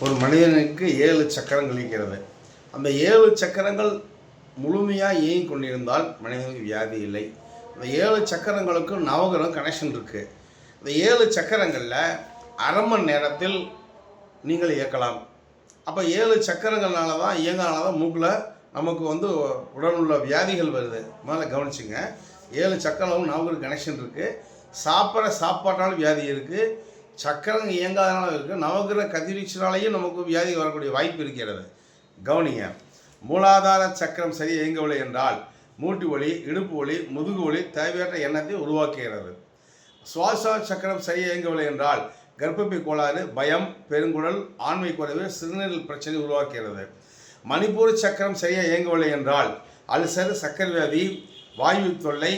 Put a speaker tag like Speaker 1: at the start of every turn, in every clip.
Speaker 1: ஒரு மனிதனுக்கு ஏழு சக்கரங்கள் இருக்கிறது அந்த ஏழு சக்கரங்கள் முழுமையாக இயங்கி கொண்டிருந்தால் மனிதனுக்கு வியாதி இல்லை. அந்த ஏழு சக்கரங்களுக்கும் நவகிரகம் கனெக்ஷன் இருக்குது இந்த ஏழு சக்கரங்களில் அரை மணி நேரத்தில் நீங்கள் இயக்கலாம். அப்போ ஏழு சக்கரங்கள்னால தான் இயங்கனால தான் மூக்கில் நமக்கு வந்து உடல் உள்ள வியாதிகள் வருது. முதல்ல கவனிச்சுங்க. ஏழு சக்கரமும் நவகிரக கனெக்ஷன் இருக்குது சாப்பிட்ற சாப்பாட்டாலும் வியாதி இருக்குது சக்கரம் இயங்காதனால இருக்குது நவகிரக கதிர்வீச்சினாலேயும் நமக்கு வியாதி வரக்கூடிய வாய்ப்பு இருக்கிறது. கவனிங்க. மூலாதார சக்கரம் சரி இயங்கவில்லை என்றால் மூட்டு ஒளி இடுப்பு ஒளி முதுகு ஒளி தேவையற்ற எண்ணத்தை உருவாக்குகிறது. சுவாச சக்கரம் சரியாக இயங்கவில்லை என்றால் கர்ப்பப்பை கோளாறு பயம் பெருங்குடல் ஆண்மை குறைவு சிறுநீரல் பிரச்சனை உருவாக்குகிறது. மணிப்பூர் சக்கரம் சரியாக இயங்கவில்லை என்றால் அல்சர் சக்கரை வியாதி வாயு தொல்லை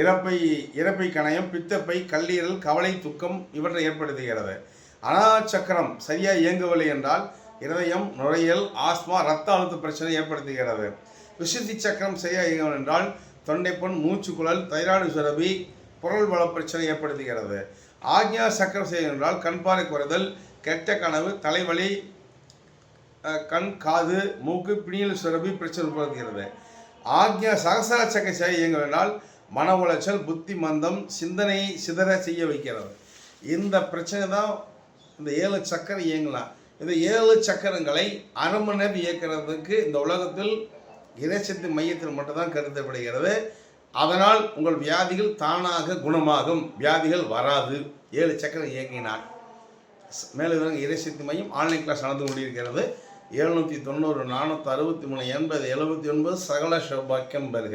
Speaker 1: இறப்பை இறப்பை கணையம் பித்தப்பை கல்லீரல் கவலை துக்கம் இவற்றை ஏற்படுத்துகிறது. அனாச்சக்கரம் சரியாக இயங்கவில்லை என்றால் இருதயம் நுரையல் ஆஸ்மா ரத்த அழுத்த பிரச்சனை ஏற்படுத்துகிறது. விசுத்தி சக்கரம் சரியாக இயங்கவில்லை என்றால் தொண்டைப்பண் மூச்சுக்குழல் தைராய்டு சுரபி குரல் வள பிரச்சனை ஏற்படுத்துகிறது. ஆக்ஞா சக்கரம் செய்ய என்றால் கண்பாறை குறைதல் கெட்ட கனவு தலைவலி கண் காது மூக்கு பிணியல் சுரபி பிரச்சனை உருவாக்குகிறது. ஆக்ஞா சகசர சக்கர செய்ய இயங்குவதால் மன உளைச்சல் புத்தி மந்தம் சிந்தனையை சிதற செய்ய வைக்கிறது. இந்த பிரச்சனை தான் இந்த ஏழு சக்கரம் இயங்கலாம். இந்த ஏழு சக்கரங்களை அரை மணி நேரம் இயக்கிறதுக்கு இந்த உலகத்தில் இறைச்சத்து மையத்தில் மட்டும்தான் கருதப்படுகிறது. அதனால் உங்கள் வியாதிகள் தானாக குணமாகும். வியாதிகள் வராது. ஏழு சக்கரம் இயங்கினார் மேலும் இறைசக்தி மையம் ஆன்லைன் கிளாஸ் நடந்து கொண்டிருக்கிறது. எழுநூற்றி தொண்ணூறு நானூற்றி அறுபத்தி மூணு எண்பது எழுபத்தி ஒன்பது சகல சௌபாக்கியம் பெறுகிறது